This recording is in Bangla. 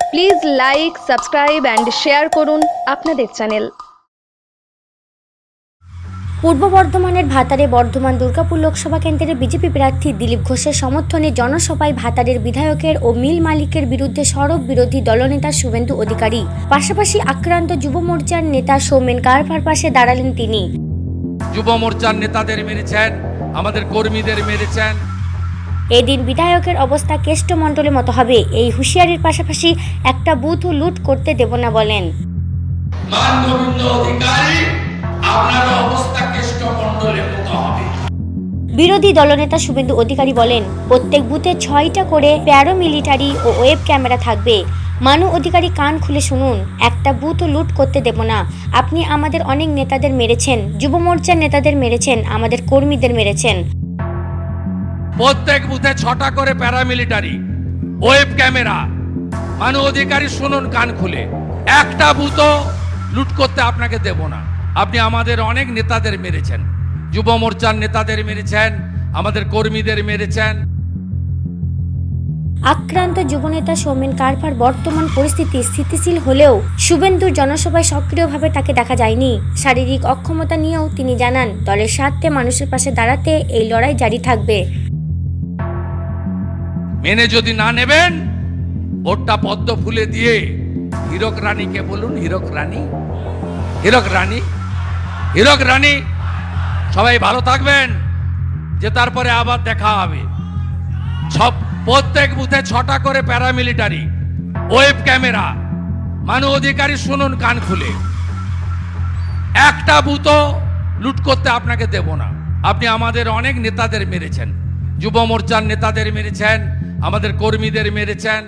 Please like subscribe and share করুন আপনাদের চ্যানেল পূর্ব বর্ধমানের ভাতারে বর্ধমান দুর্গাপুর লোকসভা কেন্দ্রের বিজেপি প্রার্থী দিলীপ ঘোষের সমর্থনে জনসভায় ভাতারের বিধায়কের ও মিল মালিকের বিরুদ্ধে সড়ক বিরোধী দলনেতা শুভেন্দু অধিকারী। পাশাপাশি আক্রান্ত যুব মোর্চার নেতা সৌমেন কারফার পাশে দাঁড়ালেন তিনি। যুব মোর্চার নেতাদের মেরেছেন আমাদের কর্মীদের মেরেছেন এদিন বিধায়কের অবস্থা কেষ্টমণ্ডলের মতো হবে। এই হুঁশিয়ারির পাশাপাশি একটা বুথও লুট করতে দেব না বলেন। বিরোধী দলনেতা শুভেন্দু অধিকারী বলেন প্রত্যেক বুথে ছয়টা করে প্যারামিলিটারি ও ওয়েব ক্যামেরা থাকবে। মানু অধিকারী কান খুলে শুনুন একটা বুথও লুট করতে দেব না। আপনি আমাদের অনেক নেতাদের মেরেছেন যুব মোর্চার নেতাদের মেরেছেন আমাদের কর্মীদের মেরেছেন। প্রত্যেক বুথে ছটা করে প্যারামিলিটারি ওয়েব ক্যামেরা মানু অধিকারী শুনুন, কান খুলে। একটা বুথও লুট করতে আপনাকে দেব না। আপনি আমাদের অনেক নেতাদের মেরেছেন। যুব মোর্চার নেতাদের মেরেছেন, আমাদের কর্মীদের মেরেছেন। আক্রান্ত যুবনেতা সৌমেন কারফার বর্তমান পরিস্থিতি স্থিতিশীল হলেও শুভেন্দুর জনসভায় সক্রিয়ভাবে তাকে দেখা যায়নি। শারীরিক অক্ষমতা নিয়েও তিনি জানান, দলের স্বার্থে মানুষের পাশে দাঁড়াতে এই লড়াই জারি থাকবে। মেনে যদি না নেবেন ভোটটা পদ্ম ফুলে দিয়ে হীরক রানীকে বলুন? হীরক রানী? হীরক রানী? হীরক রানী, সবাই ভালো থাকবেন, যে তারপরে আবার দেখা হবে। সব প্রত্যেক বুথে ছটা করে প্যারামিলিটারি, ওয়েব ক্যামেরা, মানু অধিকারী শুনুন কান খুলে। একটা বুথও লুট করতে আপনাকে দেব না। আপনি আমাদের অনেক নেতাদের মেরেছেন, যুব মোর্চার নেতাদের মেরেছেন আমাদের কর্মীদের মেরেছেন।